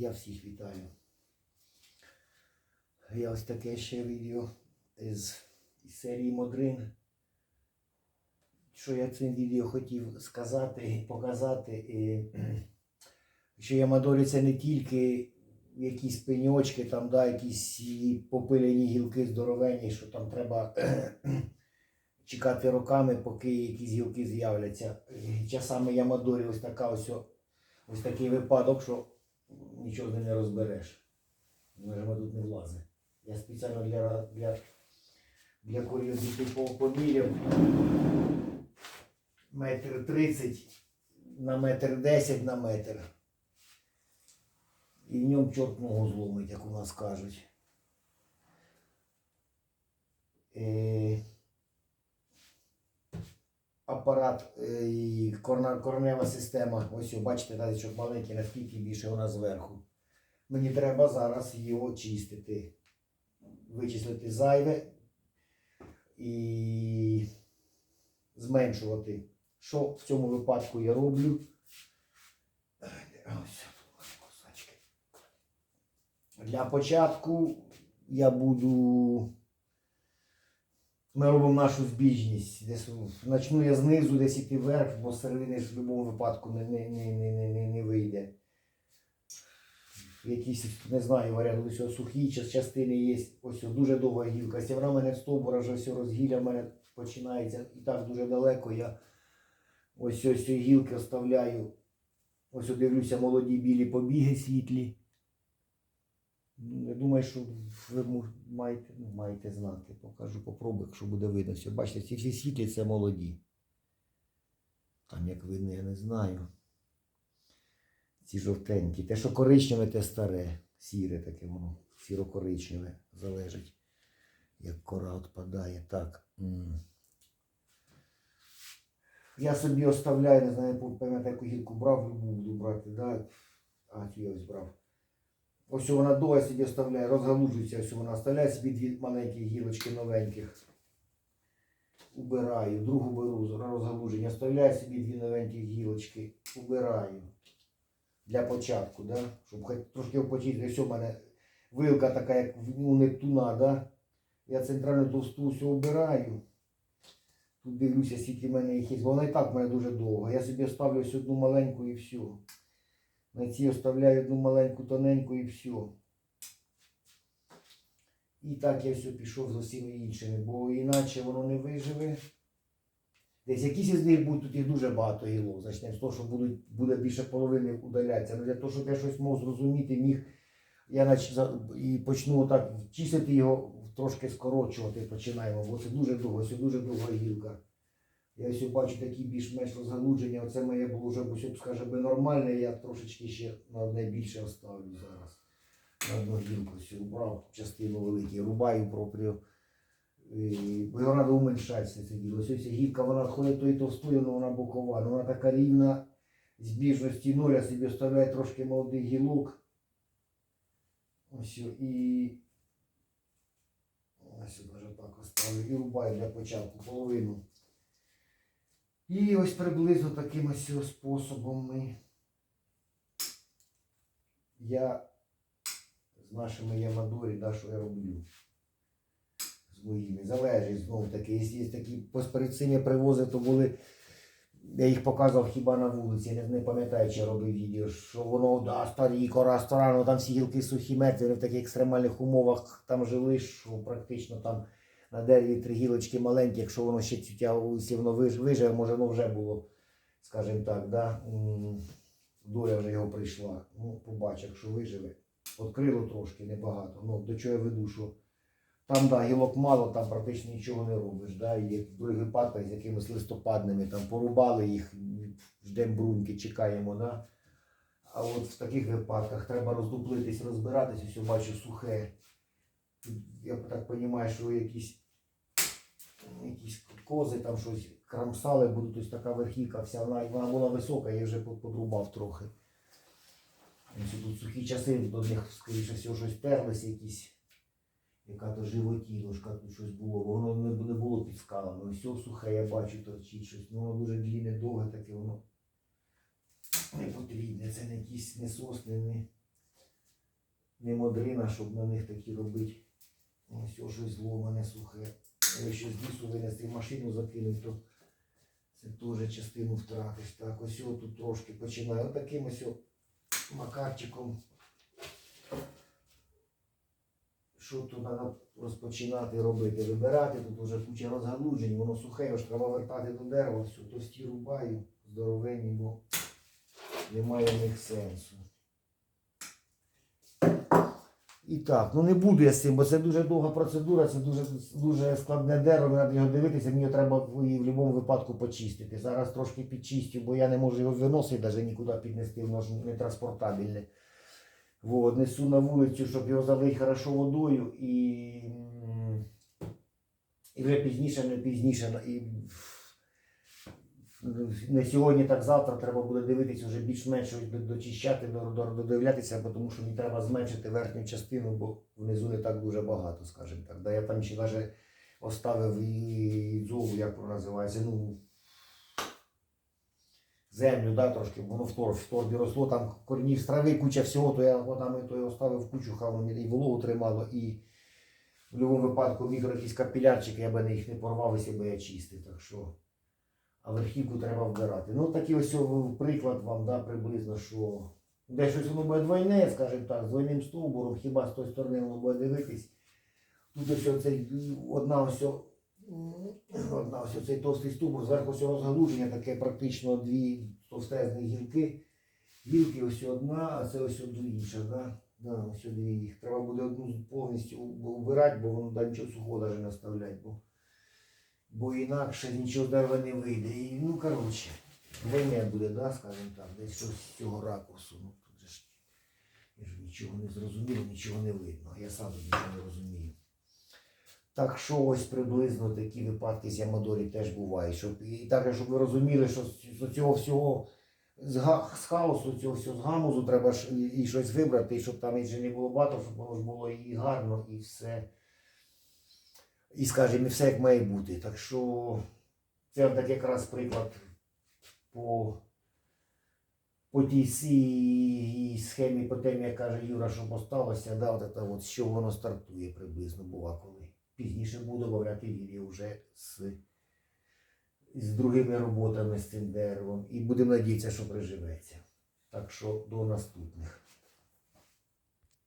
Я всіх вітаю. Я ось таке ще відео із серії Модрин. Що я цим відео хотів сказати, і показати, що Ямадорі це не тільки якісь пеньочки, там, да, якісь попилені гілки здоровенні, що там треба чекати роками, поки якісь гілки з'являться. Часами Ямадорі ось така ось, ось такий випадок, що нічого не розбереш. Межами тут не влазить. Я спеціально для, для, для курйозів поміряв метр тридцять на метр десять на метр. І в ньому чорт ногу зломить, як у нас кажуть. Е, апарат е, і корнева система. Ось, бачите, щоб маленький, наскільки більше вона зверху. Мені треба зараз його чистити, вичислити зайве і зменшувати. Що в цьому випадку я роблю? Ось. Для початку я буду. Ми робимо нашу збіжність. Десь начну я знизу, десь іти вверх, бо середини в будь-якому випадку не, не, не, не, не, не, вийде. Якісь, не знаю, варіант, ось сухі частини є. Ось дуже довга гілка. Вона в мене стовбура вже все розгілля в мене починається і так дуже далеко. Я ось ось ці гілки оставляю. Ось дивлюся молоді білі побіги світлі. Я думаю, що ви маєте, ну, маєте знати. Покажу, попробую, якщо буде видно. Все. Бачите, ці всі світлі це молоді. Там як видно, я не знаю. Ці жовтенькі. Те, що коричневе, те старе. Сіре таке воно. Сіро-коричневе залежить. Як кора відпадає. Так. Я собі оставляю, не знаю, пам'ятаю, яку гілку брав, любу буду брати, да? А, цю я ось брав. Ось вона довго оставляє, розгалужується, ось вона оставляє собі дві маленькі гілочки новеньких. Убираю, другу беру розгалуження, оставляю собі дві новенькі гілочки, убираю. Для початку, да? щоб хоч трошки почистити. Ось у мене вилка така, як у Нептуна, да? я центральну товсту все обираю. Тут дивлюся, скільки в мене їх є. Вона і так в мене дуже довго. Я собі оставлю ось одну маленьку і все. На цій оставляю одну маленьку тоненьку і все. І так я все пішов з усіми іншими, бо іначе воно не виживе. Десь якісь із них будуть, тут їх дуже багато гілок. Значить, з того, що будуть, буде більше половини удалятися. Ну для того, щоб я щось мог зрозуміти, міг, я нач... і почну так чистити його, трошки скорочувати починаємо, бо це дуже довго, це дуже довга гілка. Я ось бачу такі більш-менш розгалудження. Оце моє було вже, бо скаже би нормальне, я трошечки ще на одне більше оставлю зараз. На одну гілку все убрав частину велику, рубаю пропрю. Бо треба уменьшатися це діло. Ось ось гілка, вона ходить тої товстою, але вона бокова. Ну, вона така рівна збіжності нуль, я собі оставляю трошки молодих гілок. Ось і ось навіть так оставлю. І рубаю для початку половину. І ось приблизно таким ось способом ми. Я з нашими Ямадорі, да, що я роблю. З моїми. Залежить знову таки. Якщо такі перед цим я то були. Я їх показував хіба на вулиці, я не, не пам'ятаю, чи я робив відео, що воно да, старі, кора стара, ну там всі гілки сухі мертві, вони в таких екстремальних умовах там жили, що практично там на дереві три гілочки маленькі, якщо воно ще цютя, воно виж- виживе, може воно вже було, скажімо так, да? доля вже його прийшла. Ну, побачив, якщо виживе. Открило трошки, небагато. Ну, до чого я веду, що там, да, гілок мало, там практично нічого не робиш. Да? Як в випадках з якимись листопадними, там порубали їх, ждемо бруньки, чекаємо. Да? А от в таких випадках треба роздуплитись, розбиратись, все бачу сухе. Я так розумію, що якісь кози там щось крамсали, будуть ось така верхівка вся, вона, вона була висока, я вже подрубав трохи. Ось тут сухі часи, до них, скоріше всього, щось терлися якісь. Яка то животінушка, тут щось було, воно не, не було під скалами. Все сухе, я бачу, торчить щось. Ну, воно дуже длінне, довге таке, воно не потрібне. Це не якісь не сосни, не, не модрина, щоб на них такі робити. Ось щось зломане сухе. Якщо з лісу винести машину закинуть, то це теж частину втратиш. Так, ось його тут трошки починаю. Отаким ось макарчиком. Що тут треба розпочинати робити? Вибирати, тут вже куча розгалуджень, воно сухе, його треба вертати до дерева, все, товсті рубаю, здоровенні, бо немає в них сенсу. І так, ну не буду я з цим, бо це дуже довга процедура, це дуже, дуже складне дерево, треба його дивитися, мені треба в в будь-якому випадку почистити. Зараз трошки підчистю, бо я не можу його виносити, навіть нікуди піднести, воно ж не транспортабельне. Вот, несу на вулицю, щоб його залити хорошо водою і, і вже пізніше, не пізніше. І не сьогодні, так завтра треба буде дивитися вже більш-менш дочищати, до- до- додивлятися, тому що мені треба зменшити верхню частину, бо внизу не так дуже багато, скажімо так. Да, я там ще навіть оставив і зову, як воно називається, ну, землю, да, трошки, воно в тор, в торбі росло, там корнів трави, куча всього, то я водами то я оставив кучу, хай і вологу тримало, і в будь-якому випадку мікро якісь капілярчики, я би їх не порвав, якщо я чистив. Так що, а верхівку треба вбирати. Ну, такий ось приклад вам, да, приблизно, що де воно буде двойне, скажімо так, з двойним стовбуром, хіба з тої сторони воно буде дивитись. Тут ось оцей, одна ось одна ось цей товстий стовбур, зверху ось розгалуження, таке практично дві товстезні гілки. Гілки ось одна, а це ось інша, да? Да, ось дві їх. Треба буде одну повністю вбирати, бо воно да, нічого сухого навіть не оставляти, бо, бо інакше нічого дерева не вийде. І, ну, коротше, виня буде, да, скажімо так, десь щось з цього ракурсу. Ну, тут же ж, я ж нічого не зрозуміло, нічого не видно. Я сам нічого не розумію. Так що ось приблизно такі випадки з Ямадорі теж бувають. Щоб, і так, щоб ви розуміли, що з цього всього з, га- з хаосу, цього всього з гамузу треба ж і, щось вибрати, і щоб там і не було багато, щоб воно ж було і гарно, і все. І, скажімо, і все як має бути. Так що це так якраз приклад по, по тій схемі, по темі, як каже Юра, що осталося, да, от, от, що воно стартує приблизно бува коли. Пізніше буду додавати відео вже з, з другими роботами з цим деревом. І будемо надіятися, що приживеться. Так що до наступних.